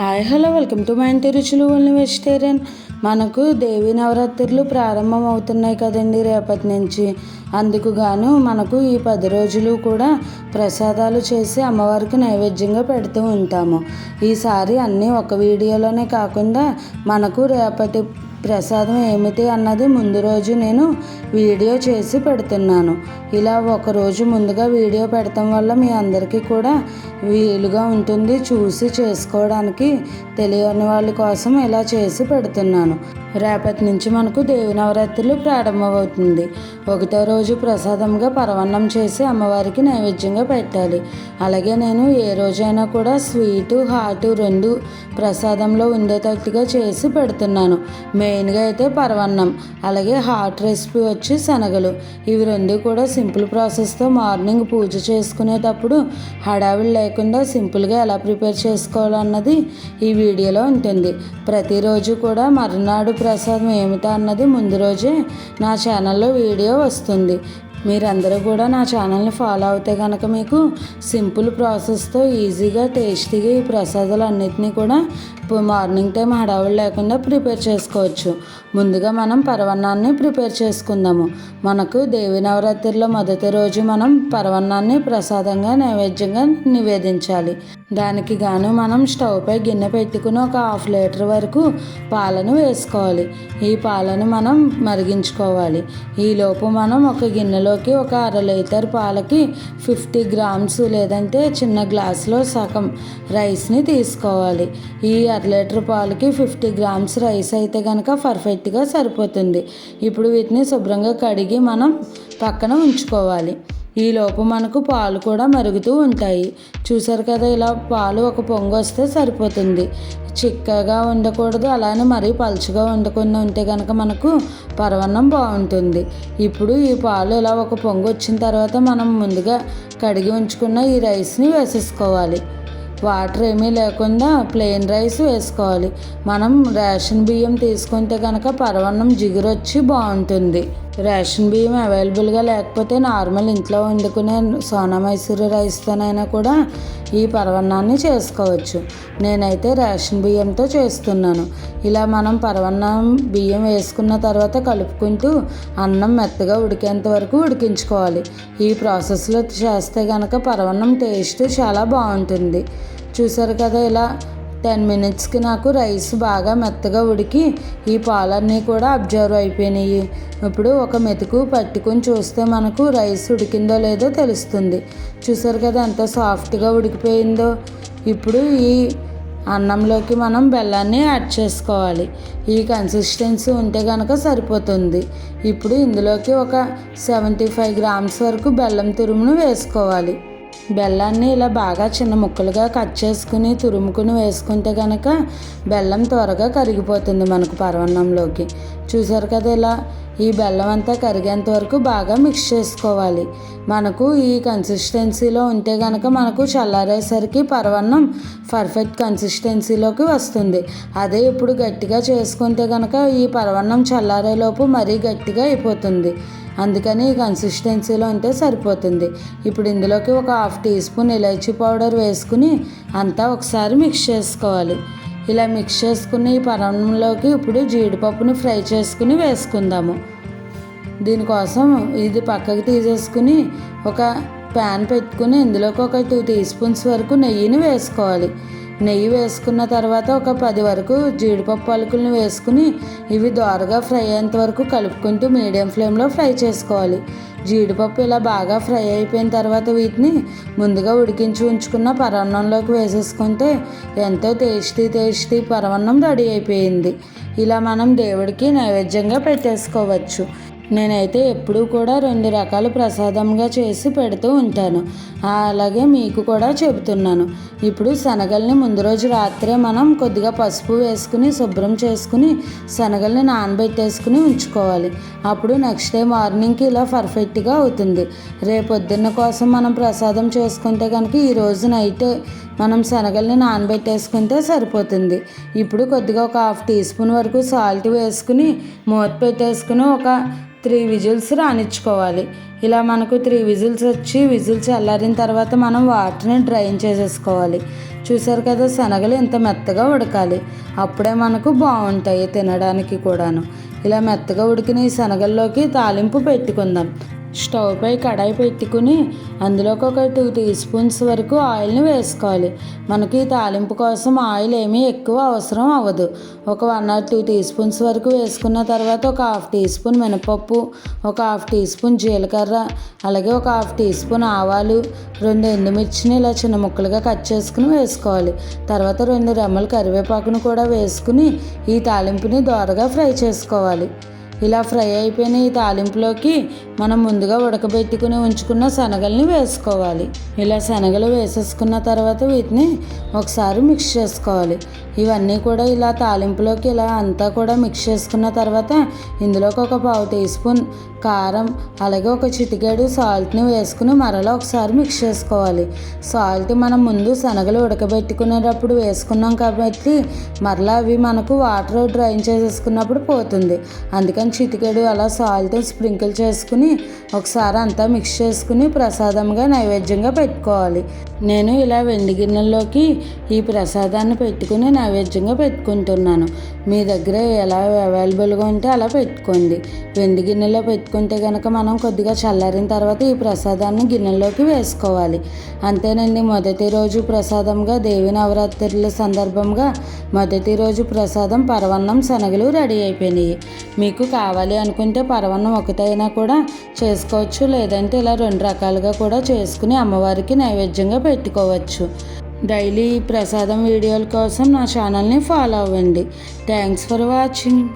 Hi hello welcome to మా ఇంటి రుచులు ఓన్లీ వెజిటేరియన్. మనకు దేవి నవరాత్రులు ప్రారంభం అవుతున్నాయి కదండి రేపటి నుంచి. అందుకు గాను మనకు ఈ పది రోజులు కూడా ప్రసాదాలు చేసి అమ్మవారికి నైవేద్యంగా పెడుతూ ఉంటాము. ఈసారి అన్నీ ఒక వీడియోలోనే కాకుండా మనకు రేపటి ప్రసాదం ఏమిటి అన్నది ముందు రోజు నేను వీడియో చేసి పెడుతున్నాను. ఇలా ఒక రోజు ముందుగా వీడియో పెడటం వల్ల మీ అందరికీ కూడా వీలుగా ఉంటుంది చూసి చేసుకోవడానికి. తెలియని వాళ్ళ కోసం ఇలా చేసి పెడుతున్నాను. రేపటి నుంచి మనకు దేవి నవరాత్రులు ప్రారంభమవుతుంది. ఒకటో రోజు ప్రసాదంగా పరవన్నం చేసి అమ్మవారికి నైవేద్యంగా పెట్టాలి. అలాగే నేను ఏ రోజైనా కూడా స్వీటు హాటు రెండు ప్రసాదంలో ఉండేటట్టుగా చేసి పెడుతున్నాను. మెయిన్గా అయితే పరవన్నం అలాగే హాట్ రెసిపీ వచ్చి శనగలు. ఇవి రెండు కూడా సింపుల్ ప్రాసెస్తో మార్నింగ్ పూజ చేసుకునేటప్పుడు హడావిడి లేకుండా సింపుల్గా ఎలా ప్రిపేర్ చేసుకోవాలన్నది ఈ వీడియోలో ఉంటుంది. ప్రతిరోజు కూడా మరునాడు ప్రసాదం ఏమిటా అన్నది ముందు రోజే నా ఛానల్లో వీడియో వస్తుంది. మీరందరూ కూడా నా ఛానల్ని ఫాలో అవుతే కనుక మీకు సింపుల్ ప్రాసెస్తో ఈజీగా టేస్టీగా ఈ ప్రసాదాలు అన్నిటినీ కూడా మార్నింగ్ టైం హడావులు లేకుండా ప్రిపేర్ చేసుకోవచ్చు. ముందుగా మనం పరవన్నాన్ని ప్రిపేర్ చేసుకుందాము. మనకు దేవి నవరాత్రిలో మొదటి రోజు మనం పరవన్నాన్ని ప్రసాదంగా నైవేద్యంగా నివేదించాలి. దానికి గాను మనం స్టవ్ పై గిన్నె పెట్టుకుని ఒక హాఫ్ లీటర్ వరకు పాలను వేసుకోవాలి. ఈ పాలను మనం మరిగించుకోవాలి. ఈలోపు మనం ఒక గిన్నెలోకి ఒక అర లీటర్ పాలకి ఫిఫ్టీ గ్రామ్స్ లేదంటే చిన్న గ్లాసులో సగం రైస్ని తీసుకోవాలి. ఈ అర లీటర్ పాలకి ఫిఫ్టీ గ్రామ్స్ రైస్ అయితే కనుక పర్ఫెక్ట్గా సరిపోతుంది. ఇప్పుడు వీటిని శుభ్రంగా కడిగి మనం పక్కన ఉంచుకోవాలి. ఈలోపు మనకు పాలు కూడా మరుగుతూ ఉంటాయి. చూసారు కదా ఇలా పాలు ఒక పొంగు వస్తే సరిపోతుంది. చిక్కగా ఉండకూడదు అలానే మరీ పలుచగా ఉండకుండా ఉంటే కనుక మనకు పరవన్నం బాగుంటుంది. ఇప్పుడు ఈ పాలు ఇలా ఒక పొంగు వచ్చిన తర్వాత మనం ముందుగా కడిగి ఉంచుకున్న ఈ రైస్ని వేసేసుకోవాలి. వాటర్ ఏమీ లేకుండా ప్లెయిన్ రైస్ వేసుకోవాలి. మనం రేషన్ బియ్యం తీసుకుంటే కనుక పరవన్నం జిగురొచ్చి బాగుంటుంది. రేషన్ బియ్యం అవైలబుల్గా లేకపోతే నార్మల్ ఇంట్లో వండుకునే సోనా మైసూరు రైస్తోనైనా కూడా ఈ పరవన్నాన్ని చేసుకోవచ్చు. నేనైతే రేషన్ బియ్యంతో చేస్తున్నాను. ఇలా మనం పరవన్నం బియ్యం వేసుకున్న తర్వాత కలుపుకుంటూ అన్నం మెత్తగా ఉడికేంత వరకు ఉడికించుకోవాలి. ఈ ప్రాసెస్లో చేస్తే కనుక పరవన్నం టేస్ట్ చాలా బాగుంటుంది. చూసారు కదా ఇలా టెన్ మినిట్స్కి నాకు రైస్ బాగా మెత్తగా ఉడికి ఈ పాలన్నీ కూడా అబ్జర్వ్ అయిపోయినాయి. ఇప్పుడు ఒక మెతుకు పట్టుకొని చూస్తే మనకు రైస్ ఉడికిందో లేదో తెలుస్తుంది. చూసారు కదా ఎంత సాఫ్ట్గా ఉడికిపోయిందో. ఇప్పుడు ఈ అన్నంలోకి మనం బెల్లాన్ని యాడ్ చేసుకోవాలి. ఈ కన్సిస్టెన్సీ ఉంటే కనుక సరిపోతుంది. ఇప్పుడు ఇందులోకి ఒక సెవెంటీ ఫైవ్ గ్రామ్స్ వరకు బెల్లం తురుమును వేసుకోవాలి. బెల్లాన్ని ఇలా బాగా చిన్న ముక్కలుగా కట్ చేసుకుని తురుముకుని వేసుకుంటే కనుక బెల్లం త్వరగా కరిగిపోతుంది మనకు పరవన్నంలోకి. చూసారు కదా ఇలా? ఈ బెల్లం అంతా కరిగేంత వరకు బాగా మిక్స్ చేసుకోవాలి. మనకు ఈ కన్సిస్టెన్సీలో ఉంటే కనుక మనకు చల్లారేసరికి పరవన్నం పర్ఫెక్ట్ కన్సిస్టెన్సీలోకి వస్తుంది. అదే ఇప్పుడు గట్టిగా చేసుకుంటే కనుక ఈ పరవన్నం చల్లారేలోపు మరీ గట్టిగా అయిపోతుంది. అందుకని ఈ కన్సిస్టెన్సీలో ఉంటే సరిపోతుంది. ఇప్పుడు ఇందులోకి ఒక హాఫ్ టీ స్పూన్ ఇలాచీ పౌడర్ వేసుకుని అంతా ఒకసారి మిక్స్ చేసుకోవాలి. ఇలా మిక్స్ చేసుకుని ఈ పరంలోకి ఇప్పుడు జీడిపప్పుని ఫ్రై చేసుకుని వేసుకుందాము. దీనికోసం ఇది పక్కకి తీసేసుకుని ఒక ప్యాన్ పెట్టుకుని ఇందులోకి ఒక టూ టీ స్పూన్స్ వరకు నెయ్యిని వేసుకోవాలి. నెయ్యి వేసుకున్న తర్వాత ఒక పది వరకు జీడిపప్పు అలుకులను వేసుకుని ఇవి దోరగా ఫ్రై అయ్యేంత వరకు కలుపుకుంటూ మీడియం ఫ్లేమ్లో ఫ్రై చేసుకోవాలి. జీడిపప్పు ఇలా బాగా ఫ్రై అయిపోయిన తర్వాత వీటిని ముందుగా ఉడికించి ఉంచుకున్న పరవన్నంలోకి వేసేసుకుంటే ఎంతో టేస్టీ టేస్టీ పరవన్నం రెడీ అయిపోయింది. ఇలా మనం దేవుడికి నైవేద్యంగా పెట్టేసుకోవచ్చు. నేనైతే ఎప్పుడూ కూడా రెండు రకాల ప్రసాదంగా చేసి పెడుతూ ఉంటాను. అలాగే మీకు కూడా చెబుతున్నాను. ఇప్పుడు శనగల్ని ముందు రోజు రాత్రే మనం కొద్దిగా పసుపు వేసుకుని శుభ్రం చేసుకుని శనగల్ని నానబెట్టేసుకుని ఉంచుకోవాలి. అప్పుడు నెక్స్ట్ డే మార్నింగ్కి ఇలా పర్ఫెక్ట్గా అవుతుంది. రేపొద్దున్న కోసం మనం ప్రసాదం చేసుకుంటే కనుక ఈరోజు నైట్ మనం శనగల్ని నానబెట్టేసుకుంటే సరిపోతుంది. ఇప్పుడు కొద్దిగా ఒక హాఫ్ టీ స్పూన్ వరకు సాల్ట్ వేసుకుని మూత పెట్టేసుకుని ఒక త్రీ విజిల్స్ రానిచ్చుకోవాలి ఇలా మనకు త్రీ విజిల్స్ వచ్చి విజిల్స్ చల్లారిన తర్వాత మనం వాటర్ని డ్రైన్ చేసేసుకోవాలి. చూసారు కదా శనగలు ఇంత మెత్తగా ఉడకాలి. అప్పుడే మనకు బాగుంటాయి తినడానికి కూడాను. ఇలా మెత్తగా ఉడికిన ఈ శనగల్లోకి తాలింపు పెట్టుకుందాం. స్టవ్ పై కడాయి పెట్టుకుని అందులోకి ఒక టూ టీ స్పూన్స్ వరకు ఆయిల్ని వేసుకోవాలి. మనకి తాలింపు కోసం ఆయిల్ ఏమీ ఎక్కువ అవసరం అవ్వదు. ఒక one or two teaspoons వరకు వేసుకున్న తర్వాత ఒక హాఫ్ టీ స్పూన్ మినపప్పు ఒక హాఫ్ టీ స్పూన్ జీలకర్ర అలాగే ఒక హాఫ్ టీ స్పూన్ ఆవాలు రెండు ఎండుమిర్చిని ఇలా చిన్న ముక్కలుగా కట్ చేసుకుని వేసుకోవాలి. తర్వాత రెండు రెమ్మలు కరివేపాకును కూడా వేసుకుని ఈ తాలింపుని దోరగా ఫ్రై చేసుకోవాలి. ఇలా ఫ్రై అయిపోయిన ఈ తాలింపులోకి మనం ముందుగా ఉడకబెట్టుకుని ఉంచుకున్న శనగల్ని వేసుకోవాలి. ఇలా శనగలు వేసేసుకున్న తర్వాత వీటిని ఒకసారి మిక్స్ చేసుకోవాలి. ఇవన్నీ కూడా ఇలా తాలింపులోకి ఇలా అంతా కూడా మిక్స్ చేసుకున్న తర్వాత ఇందులోకి ఒక పావు టీ స్పూన్ కారం అలాగే ఒక చిటికేడు సాల్ట్ని వేసుకుని మరలా ఒకసారి మిక్స్ చేసుకోవాలి. సాల్ట్ మనం ముందు శనగలు ఉడకబెట్టుకునేటప్పుడు వేసుకున్నాం కాబట్టి మరలా అవి మనకు వాటర్ డ్రైన్ చేసేసుకున్నప్పుడు పోతుంది. అందుకని చిటికేడు అలా సాల్ట్ స్ప్రింకిల్ చేసుకుని ఒకసారి అంతా మిక్స్ చేసుకుని ప్రసాదంగా నైవేద్యంగా పెట్టుకోవాలి. నేను ఇలా వెండి గిన్నెల్లోకి ఈ ప్రసాదాన్ని పెట్టుకుని నైవేద్యంగా పెట్టుకుంటున్నాను. మీ దగ్గర ఎలా అవైలబుల్గా ఉంటే అలా పెట్టుకోండి. వెండి గిన్నెలో పెట్టుకుంటే కనుక మనం కొద్దిగా చల్లారిన తర్వాత ఈ ప్రసాదాన్ని గిన్నెలోకి వేసుకోవాలి. అంతేనండి మొదటి రోజు ప్రసాదంగా దేవి నవరాత్రుల సందర్భంగా మొదటి రోజు ప్రసాదం పరవన్నం శనగలు రెడీ అయిపోయినాయి. మీకు కావాలి అనుకుంటే పరవన్నం ఒకటైనా కూడా చేసుకోవచ్చు లేదంటే ఇలా రెండు రకాలుగా కూడా చేసుకుని అమ్మవారికి నైవేద్యంగా పెట్టుకోవచ్చు. డైలీ ప్రసాదం వీడియోల కోసం నా ఛానల్ని ఫాలో అవ్వండి. Thanks for watching.